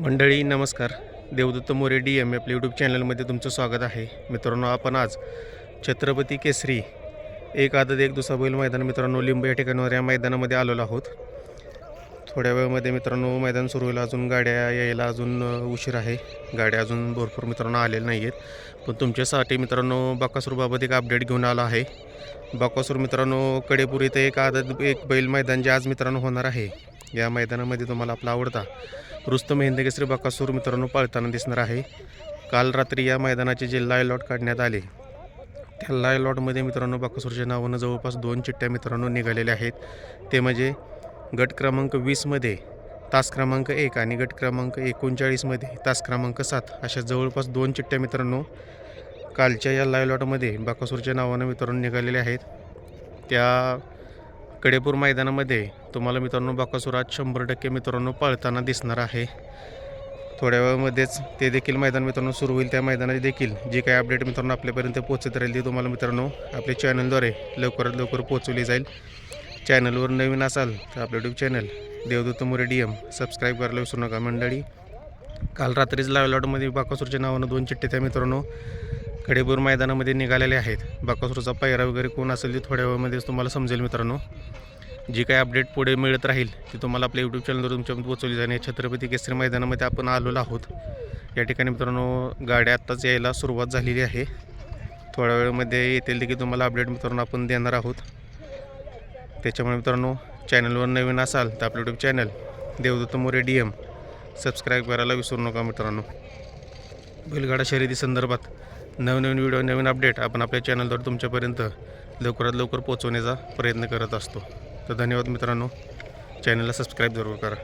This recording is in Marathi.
मंडळी नमस्कार. देवदत्त मोरे डी एम आपल्या यूट्यूब चॅनलमध्ये तुमचं स्वागत आहे. मित्रांनो आपण आज छत्रपती केसरी एक आदत एक दुसरा बैल मैदान मित्रांनो लिंब या ठिकाणावर या मैदानामध्ये आलेलो आहोत. थोड्या वेळामध्ये मित्रांनो मैदान सुरू होईल. अजून गाड्या यायला अजून उशीर आहे. गाड्या अजून भरपूर मित्रांनो आलेल्या नाही आहेत पण तुमच्यासाठी मित्रांनो बाकासूरबाबत एक अपडेट घेऊन आलो आहे. बाकासूर मित्रांनो कडेपूर इथे एक आदत एक बैल मैदान जे आज मित्रांनो होणार आहे. या मैदानामध्ये तुम्हाला आपला आवडता रुस्तम हिंद बाकासूर बकासूर मित्रांनो पाळताना दिसणार आहे. काल रात्री या मैदानाचे जे लाय लॉट काढण्यात आले त्या लाय लॉटमध्ये मित्रांनो बकासूरच्या नावानं जवळपास दोन चिठ्ठ्या मित्रांनो निघालेल्या आहेत. ते म्हणजे गट क्रमांक वीसमध्ये तास क्रमांक एक आणि गट क्रमांक एकोणचाळीसमध्ये तास क्रमांक सात अशा जवळपास दोन चिठ्ठ्या मित्रांनो कालच्या या लाय लॉटमध्ये बकासूरच्या नावानं मित्रांनो निघालेल्या आहेत. त्या कडेपूर मैदानामध्ये तुम्हाला मित्रांनो बाकासुरात आज शंभर टक्के मित्रांनो पळताना दिसणार आहे. थोड्या वेळामध्येच ते देखील मैदान मित्रांनो सुरू होईल. त्या मैदानाचे देखील जे काही अपडेट मित्रांनो आपल्यापर्यंत पोहोचत राहील ती तुम्हाला मित्रांनो आपल्या चॅनलद्वारे लवकरात लवकर पोहोचवली जाईल. चॅनलवर नवीन असाल तर आपलं YouTube channel Devdatta More D M subscribe करायला विसरू नका मंडळी. काल रात्रीच लाईव्ह लॉटमध्ये बाकासूरच्या नावानं दोन चिठ्ठे त्या मित्रांनो खडेपूर मैदानामध्ये निघालेले आहेत. बाकासूरचा पायरा वगैरे कोण असेल ते थोड्या वेळामध्येच तुम्हाला समजेल मित्रांनो. जी काही अपडेट पुढे मिळत राहील ती तुम्हाला आपल्या यूट्यूब चॅनलवर तुमच्यामध्ये पोचवली जाईल छत्रपती केसरी मैदानामध्ये आपण आलेलो आहोत. या ठिकाणी मित्रांनो गाड्या आत्ताच यायला सुरुवात झालेली आहे. थोड्या वेळामध्ये येतील देखील तुम्हाला अपडेट मित्रांनो आपण देणार आहोत. त्याच्यामुळे मित्रांनो चॅनलवर नवीन असाल तर आपलं YouTube channel Devdatta More D M subscribe करायला विसरू नका मित्रांनो. बैलगाडा शर्यती संदर्भात नवनवीन व्हिडिओ नवीन अपडेट आपण आपल्या चॅनलद्वारे तुमच्यापर्यंत लवकरात लवकर पोहोचवण्याचा प्रयत्न करत असतो. तर धन्यवाद मित्रांनो. चॅनलला सबस्क्राईब जरूर करा.